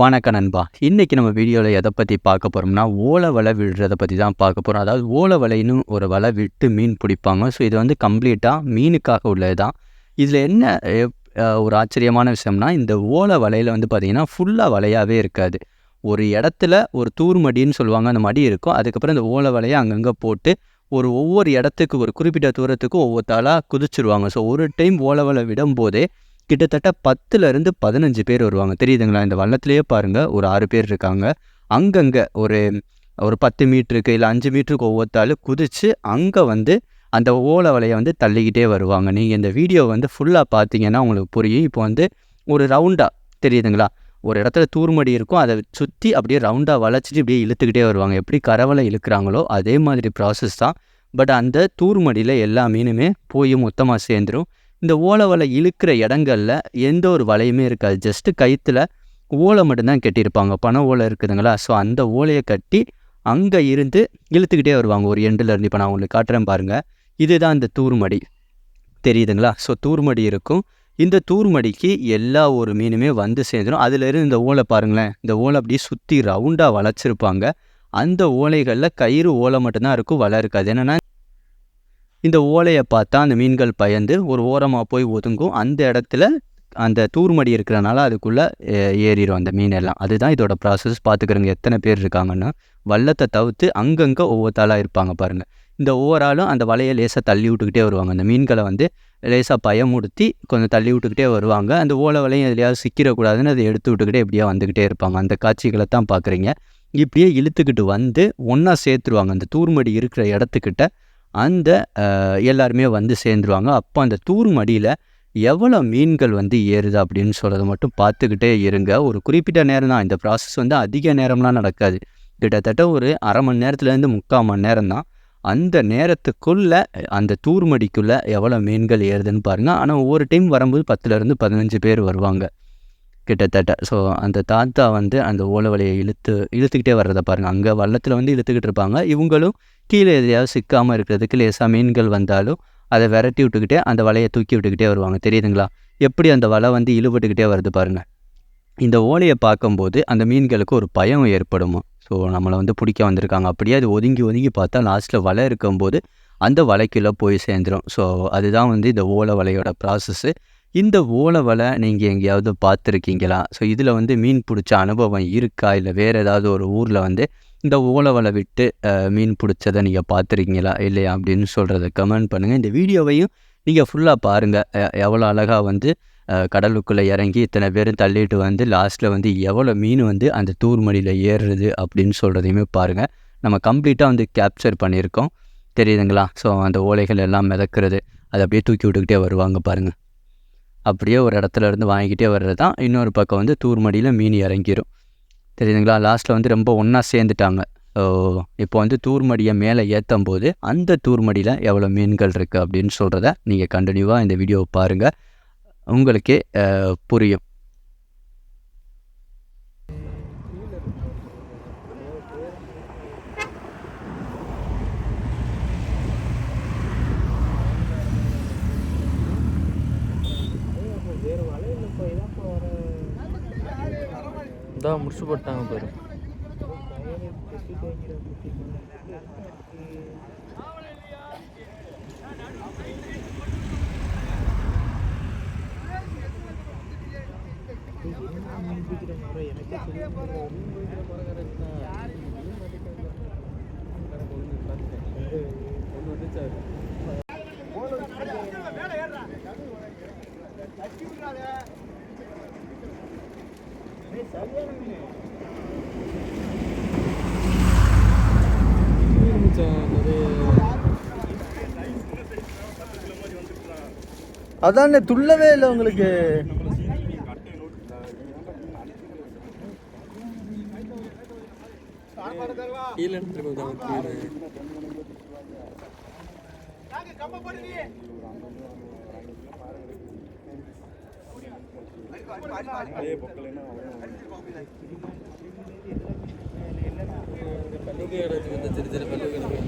வணக்கம் நண்பா. இன்றைக்கி நம்ம வீடியோவில் எதை பற்றி பார்க்க போகிறோம்னா ஓலை வலை விடுறத பற்றி தான் பார்க்க போகிறோம் அதாவது ஓலை வலைன்னு ஒரு வலை விட்டு மீன் பிடிப்பாங்க. ஸோ இது வந்து கம்ப்ளீட்டாக மீனுக்காக உள்ளது தான் இதில் என்ன ஒரு ஆச்சரியமான விஷயம்னா இந்த ஓலை வலையில் வந்து பார்த்திங்கன்னா ஃபுல்லாக வலையாகவே இருக்காது. ஒரு இடத்துல ஒரு தூர் மடின்னு சொல்லுவாங்க அந்த மடி இருக்கும். அதுக்கப்புறம் இந்த ஓலை வலையை அங்கங்கே போட்டு ஒரு ஒவ்வொரு இடத்துக்கு ஒரு குறிப்பிட்ட தூரத்துக்கும் ஒவ்வொருத்தாளாக குதிச்சிருவாங்க. ஸோ ஒரு டைம் ஓலை வலை விடும்போதே கிட்டத்தட்ட பத்துலேருந்து பதினஞ்சு பேர் வருவாங்க. தெரியுதுங்களா? இந்த வள்ளத்துலேயே பாருங்கள் ஒரு ஆறு பேர் இருக்காங்க. அங்கங்கே ஒரு ஒரு பத்து மீட்டருக்கு இல்லை அஞ்சு மீட்டருக்கு ஒவ்வொருத்தாலும் குதித்து அங்கே வந்து அந்த ஓலை வலையை வந்து தள்ளிக்கிட்டே வருவாங்க. நீங்கள் இந்த வீடியோ வந்து ஃபுல்லாக பார்த்தீங்கன்னா உங்களுக்கு புரியும். இப்போ வந்து ஒரு ரவுண்டாக தெரியுதுங்களா? ஒரு இடத்துல தூர்மடி இருக்கும். அதை சுற்றி அப்படியே ரவுண்டாக வளைச்சிட்டு இப்படியே இழுத்துக்கிட்டே வருவாங்க. எப்படி கரவலை இழுக்கிறாங்களோ அதே மாதிரி ப்ராசஸ் தான். பட் அந்த தூர்மடியில் எல்லா மீனுமே போய் மொத்தமாக சேர்ந்துடும் இந்த ஓலை வலை இழுக்கிற இடங்கள்ல எந்த ஒரு வலையுமே இருக்காது. ஜஸ்ட்டு கயிற்றுல ஓலை மட்டும்தான் கட்டியிருப்பாங்க. பண ஓலை இருக்குதுங்களா? ஸோ அந்த ஓலையை கட்டி அங்கே இருந்து இழுத்துக்கிட்டே வருவாங்க. ஒரு எண்டில் இருந்து இப்போ நான் உங்களுக்கு காட்டுறேன் பாருங்கள் இதுதான் இந்த தூர்மடி. தெரியுதுங்களா? ஸோ தூர்மடி இருக்கும். இந்த தூர்மடிக்கு எல்லா ஒரு மீனுமே வந்து சேர்ந்துடும் அதிலிருந்து இந்த ஓலை பாருங்களேன். இந்த ஓலை அப்படியே சுற்றி ரவுண்டாக வளைச்சிருப்பாங்க. அந்த ஓலைகளில் கயிறு ஓலை மட்டும்தான் இருக்கும். வலை இருக்காது. என்னென்னா இந்த ஓலையை பார்த்தா அந்த மீன்கள் பயந்து ஒரு ஓரமாக போய் ஒதுங்கும். அந்த இடத்துல அந்த தூர்மடி இருக்கிறனால அதுக்குள்ளே ஏறிடும் அந்த மீன் எல்லாம் அதுதான் இதோட ப்ராசஸ் பார்த்துக்கிறவங்க எத்தனை பேர் இருக்காங்கன்னா வல்லத்தை தவிர்த்து அங்கங்கே ஒவ்வொருத்தாளாக இருப்பாங்க பாருங்கள் இந்த ஓவராலும் அந்த வலையை லேசாக தள்ளி விட்டுக்கிட்டே வருவாங்க. அந்த மீன்களை வந்து லேசாக பயமுடுத்தி கொஞ்சம் தள்ளி விட்டுக்கிட்டே வருவாங்க. அந்த ஓலை வலையும் எதுலையாவது சிக்கிடக்கூடாதுன்னு அதை எடுத்து விட்டுக்கிட்டே எப்படியா வந்துக்கிட்டே இருப்பாங்க. அந்த காட்சிகளை தான் பார்க்குறீங்க. இப்படியே இழுத்துக்கிட்டு வந்து ஒன்றா சேர்த்துருவாங்க. அந்த தூர்மடி இருக்கிற இடத்துக்கிட்ட அந்த எல்லாருமே வந்து சேர்ந்துருவாங்க. அப்போ அந்த தூர்மடியில் எவ்வளோ மீன்கள் வந்து ஏறுது அப்படின்னு சொல்கிறத மட்டும் பார்த்துக்கிட்டே இருங்க. ஒரு குறிப்பிட்ட நேரம் தான். இந்த ப்ராசஸ் வந்து அதிக நேரம்லாம் நடக்காது. கிட்டத்தட்ட ஒரு அரை மணி நேரத்துலேருந்து முக்கால் மணி நேரம் தான். அந்த நேரத்துக்குள்ளே அந்த தூர்மடிக்குள்ளே எவ்வளோ மீன்கள் ஏறுதுன்னு பாருங்கள் ஆனால் ஒவ்வொரு டைம் வரும்போது பத்துலேருந்து பதினஞ்சு பேர் வருவாங்க. கிட்டத்தட்ட. ஸோ அந்த தாத்தா வந்து அந்த ஓலை வலையை இழுத்து இழுத்துக்கிட்டே வர்றதை பாருங்கள் அங்கே வள்ளத்தில் வந்து இழுத்துக்கிட்டு இருப்பாங்க. இவங்களும் கீழே எதையாவது சிக்காமல் இருக்கிறதுக்கு லேசாக மீன்கள் வந்தாலும் அதை விரட்டி விட்டுக்கிட்டே அந்த வலையை தூக்கி விட்டுக்கிட்டே வருவாங்க. தெரியுதுங்களா? எப்படி அந்த வலை வந்து இழுபட்டுக்கிட்டே வருது பாருங்கள் இந்த ஓலையை பார்க்கும்போது அந்த மீன்களுக்கு ஒரு பயம் ஏற்படுமா? ஸோ நம்மளை வந்து பிடிக்க வந்திருக்காங்க. அப்படியே அது ஒதுங்கி ஒதுங்கி பார்த்தா லாஸ்ட்டில் வலை இருக்கும்போது அந்த வலைக்குள்ளே போய் சேர்ந்துடும் ஸோ அதுதான் வந்து இந்த ஓலை வலையோட ப்ராசஸ்ஸு இந்த ஓலை வலை நீங்கள் எங்கேயாவது பார்த்துருக்கீங்களா? ஸோ இதில் வந்து மீன் பிடிச்ச அனுபவம் இருக்கா? இல்லை வேறு ஏதாவது ஒரு ஊரில் வந்து இந்த ஓலவலை விட்டு மீன் பிடிச்சதை நீங்கள் பார்த்துருக்கீங்களா? இல்லையா? அப்படின்னு சொல்கிறத கமெண்ட் பண்ணுங்கள் இந்த வீடியோவையும் நீங்கள் ஃபுல்லாக பாருங்கள் எவ்வளோ அழகாக வந்து கடலுக்குள்ளே இறங்கி இத்தனை பேரும் தள்ளிட்டு வந்து லாஸ்ட்டில் வந்து எவ்வளோ மீன் வந்து அந்த தூர்மடியில் ஏறுறது அப்படின்னு சொல்கிறதையுமே பாருங்கள் நம்ம கம்ப்ளீட்டாக வந்து கேப்சர் பண்ணியிருக்கோம். தெரியுதுங்களா? ஸோ அந்த ஓலைகள் எல்லாம் மிதக்கிறது. அதை அப்படியே தூக்கி விட்டுக்கிட்டே வருவாங்க பாருங்கள் அப்படியே ஒரு இடத்துல இருந்து வாங்கிக்கிட்டே வர்றது தான் இன்னொரு பக்கம் வந்து தூர்மடியில் மீன் இறங்கிரும். தெரியுதுங்களா? லாஸ்ட்டில் வந்து ரொம்ப ஒன்றா சேர்ந்துட்டாங்க. இப்போ வந்து தூர்மடியை மேலே ஏற்றும் போது அந்த தூர்மடியில் எவ்வளோ மீன்கள் இருக்குது அப்படின்னு சொல்கிறத நீங்கள் கண்டினியூவாக இந்த வீடியோவை பாருங்கள் உங்களுக்கே புரியும். பார்த்தா முடிச்சு போட்டாங்க பாரு. எனக்கு அதானே துள்ளவே இல்லை உங்களுக்கு. அதே எடுத்துருக்கோம் பல்லுக்கு இடத்துக்கு இந்த திரு திரு பல்லுக்கு